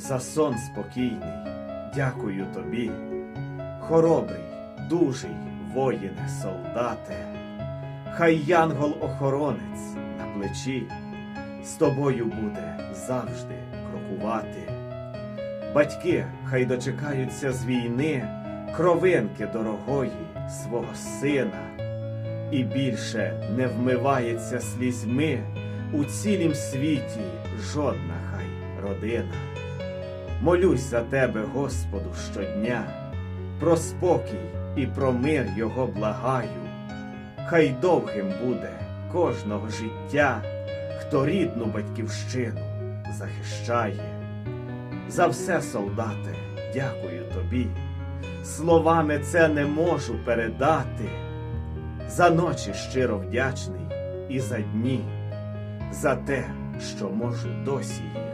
за сон спокійний, дякую тобі, хоробрий, дужий воїне, солдате, хай янгол-охоронець на плечі. З тобою буде завжди крокувати. Батьки хай дочекаються з війни кровинки дорогої свого сина, і більше не вмивається слізьми у цілім світі жодна хай родина. Молюсь за тебе, Господу, щодня, про спокій і про мир його благаю. Хай довгим буде кожного життя, хто рідну батьківщину захищає. За все, солдате, дякую тобі. Словами це не можу передати. За ночі щиро вдячний і за дні, за те, що можу досі їх